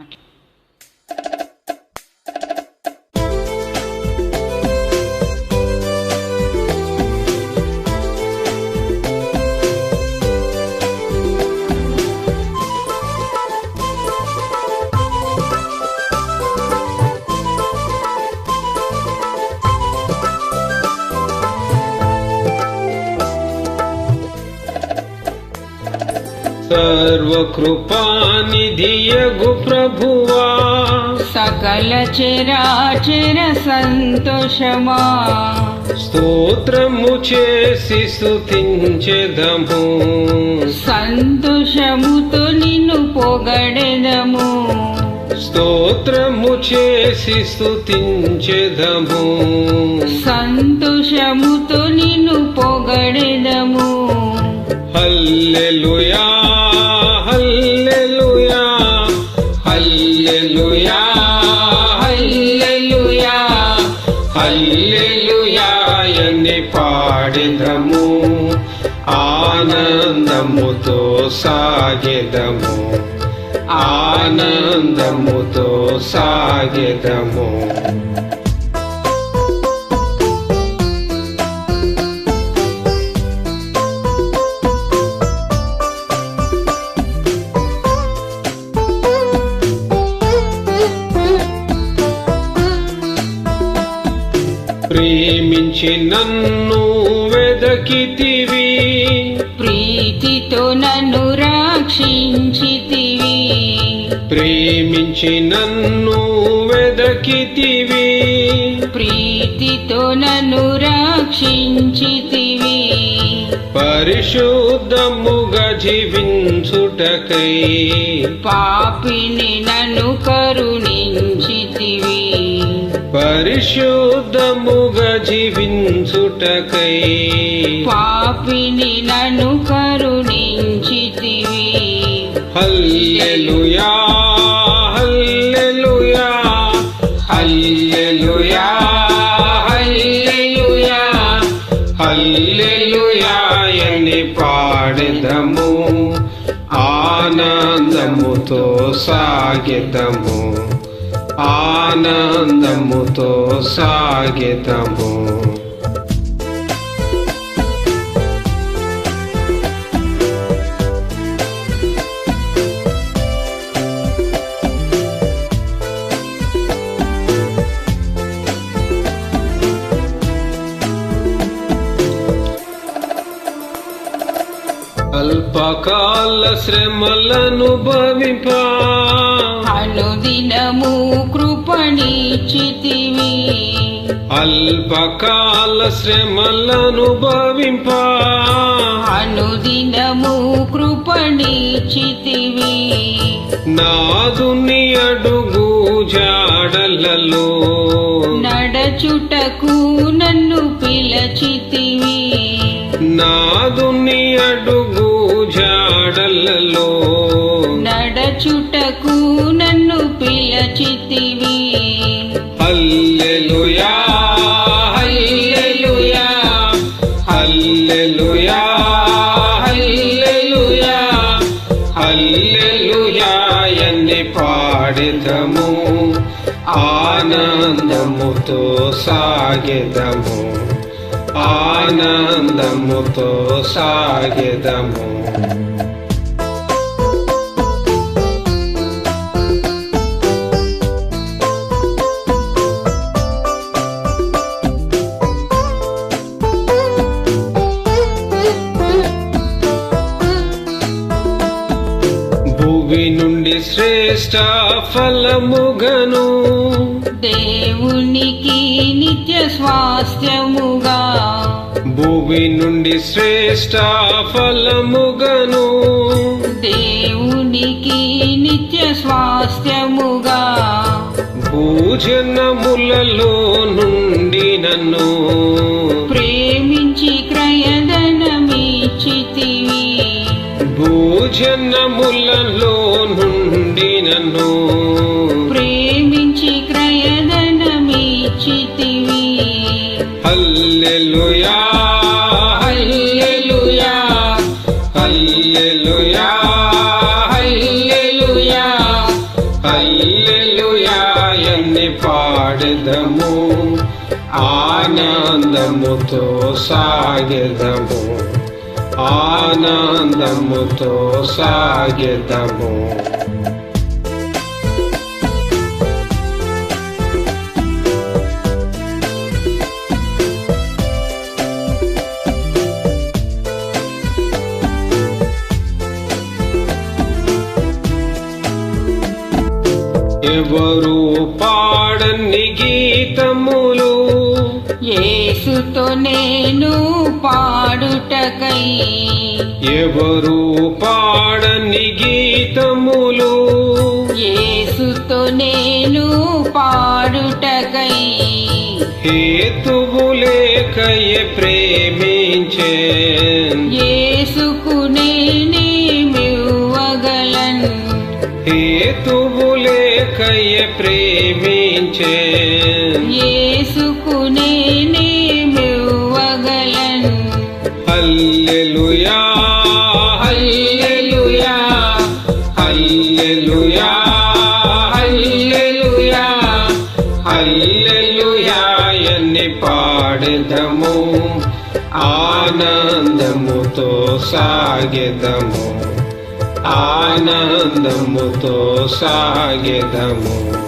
Okay. ప్రభువా. సకల చరాచర సంతోషమా. స్తోత్రము చేసి స్తుతించెదము. సంతోషముతో నిన్ను పొగడెదము. స్తోత్రము చేసి స్తుతించెదము. సంతోషముతో నిన్ను పొగడెదము. హల్లెలూయా హల్లెలూయా పాడిదము ఆనందముతో సాగెదము ఆనందముతో సాగెదము. ప్రేమించి నన్ను వెదకితివి. ప్రీతితో నన్ను రక్షించితివి. ప్రేమించి నన్ను వెదకితివి. ప్రీతితో నన్ను రక్షించితివి. పరిశుద్ధముగా జీవించుటకై పాపిని నన్ను కరుణించితివి. పరిశుద్ధముగా జీవించుటకై పాపిని నన్ను కరుణించితివి. హల్లెలూయా హల్లెలూయా హల్లెలూయా హల్లెలూయా హల్లెలూయా అని పాడెదము ఆనందముతో సాగెదము. ఆనందముతో సాగితము అల్పకాల శ్రమలను భవిపా అనుదినము కృపణిచితివి. అల్పకాల శ్రమలను భవింపా. అనుదినము కృపణిచితివి. నాదుని అడుగు జాడలలో. నడచుటకు నన్ను పిలచితివి పిలచితివి హల్లెలూయా హల్లెలూయా హల్లెలూయా హల్లెలూయా హల్లెలూయా అని పాడెదము ఆనందముతో సాగెదము ఆనందముతో సాగెదము. శ్రేష్ట ఫలముగను దేవునికి నిత్య స్వాస్థ్యముగా భూమి నుండి శ్రేష్ట ఫలముగను దేవునికి నిత్య స్వాస్థ్యముగా భూజనములలో నుండి నన్ను ప్రేమించి క్రయధనమిచ్చితివి. భూజనములలో నన్ను ప్రేమించి క్రయధనమిచ్చితివి హల్లెలూయా హల్లెలూయా హల్లెలూయా హల్లెలూయా హల్లెలూయా. హల్లెలూయాయన్ని పాడెదము ఆనందముతో సాగెదము ఆనందముతో సాగెదము. పాడని గీతములు. యేసుతో నేను పాడుటకై ఎవరు పాడని గీతములు? యేసుతో నేను పాడుటకై హేతువు లేకయే ప్రేమించే హేతువు లేకయే ప్రేమించే. యేసుకు నేనేమివ్వగలను హల్లెలూయా హల్లెలూయా హల్లెలూయా హల్లెలూయా హల్లెలూయా ఎన్ని పాడెదము ఆనందముతో సాగెదము. ఆనందముతో సాగెదము.